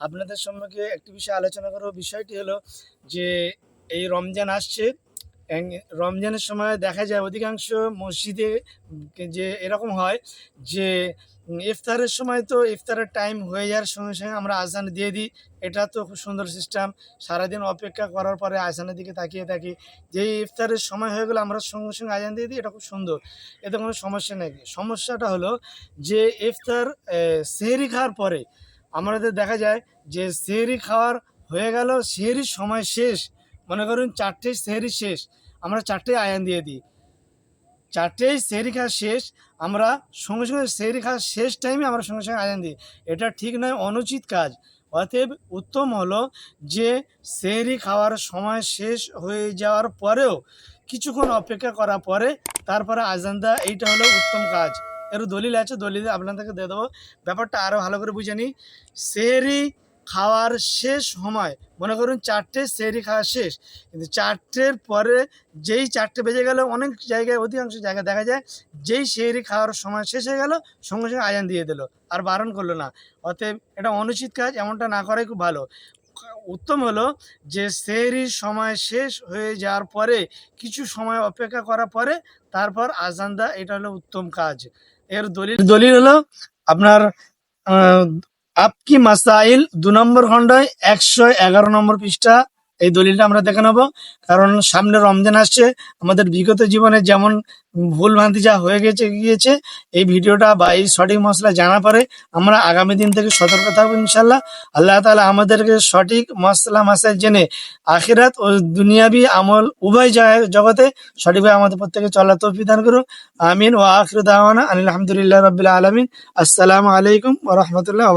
আপনাদের সম্মুখে একটি বিষয় আলোচনা করব। বিষয়টি হলো যে এই রমজান আসছে রমজানের সময় দেখা যায় অধিকাংশ মসজিদে যে এরকম হয় যে ইফতারের সময় তো ইফতারের টাইম হয়ে যাওয়ার সঙ্গে সঙ্গে আমরা আজান দিয়ে দিই। এটা তো খুব সুন্দর সিস্টেম সারাদিন অপেক্ষা করার পরে আজানের দিকে তাকিয়ে থাকি। যে ইফতারের সময় হয়ে গেলে আমরা সঙ্গে সঙ্গে আজান দিয়ে দিই, এটা খুব সুন্দর। এতে কোনো সমস্যা নেই। সমস্যাটা হলো যে ইফতার সেহরি খাওয়ার পরে আমাদের দেখা যায় যে সেহরি খাওয়ার হয়ে গেল, সেহরির সময় শেষ। করুন চারটে সেহরি শেষ, আমরা চারটে আয়ান দিয়ে দিই। চারটেই সেহরি খাওয়া শেষ, আমরা সঙ্গে সঙ্গে সেহরি খাওয়ার শেষ টাইমে আমরা সঙ্গে সঙ্গে আয়ান দিই। এটা ঠিক নয়, অনুচিত কাজ। অতএব উত্তম হলো যে সেহরি খাওয়ার সময় শেষ হয়ে যাওয়ার পরেও কিছুক্ষণ অপেক্ষা করার পরে তারপরে আজান দেওয়া, এইটা হলো উত্তম কাজ। এর দলিল আছে, দলিল আপনাদেরকে দিয়ে দেবো। ব্যাপারটা আরও ভালো করে বুঝে নিই। সেহরি খাওয়ার শেষ সময়। মনে করুন চারটে সেহরি খাওয়া শেষ। কিন্তু চারটের পরে যেই চারটে বেজে গেল, অনেক জায়গায়, অধিকাংশ জায়গায় দেখা যায় যেই সেহরি খাওয়ার সময় শেষ হয়ে গেল, সঙ্গে সঙ্গে আজান দিয়ে দিল। আর বারণ করল না। অতএব এটা অনুচিত কাজ, এমনটা না করাই খুব ভালো। উত্তম হলো যে সেহরির সময় শেষ হয়ে যাওয়ার পরে, কিছু সময় অপেক্ষা করার পরে, তারপর আজান দেওয়া, এটা হলো উত্তম কাজ। এর দলিল দলিল হলো আপনার আপকি মাসাইল দু নম্বর খণ্ডয় একশো এগারো নম্বর পৃষ্ঠা এই দলিলটা আমরা দেখে নেব। কারণ সামনে রমজান আসছে, আমাদের বিগত জীবনে যেমন ভুল ভ্রান্তি যা হয়ে গেছে, গিয়েছে, এই ভিডিওটা বা এই সঠিক মশলা জানা পরে আমরা আগামী দিন থেকে সতর্ক থাকব ইনশাল্লাহ আল্লাহ তাআলা আমাদেরকে সঠিক মশলা মাসাইল জেনে আখিরাত ও দুনিয়াবি আমল উভয় জগতে সঠিকভাবে আমাদের প্রত্যেকে চলার তৌফিক দান করুন আমিন। ও আখির দাওয়ানা আলহামদুলিল্লাহ রাব্বিল আলামিন। আসসালামু আলাইকুম ওয়া রাহমাতুল্লাহি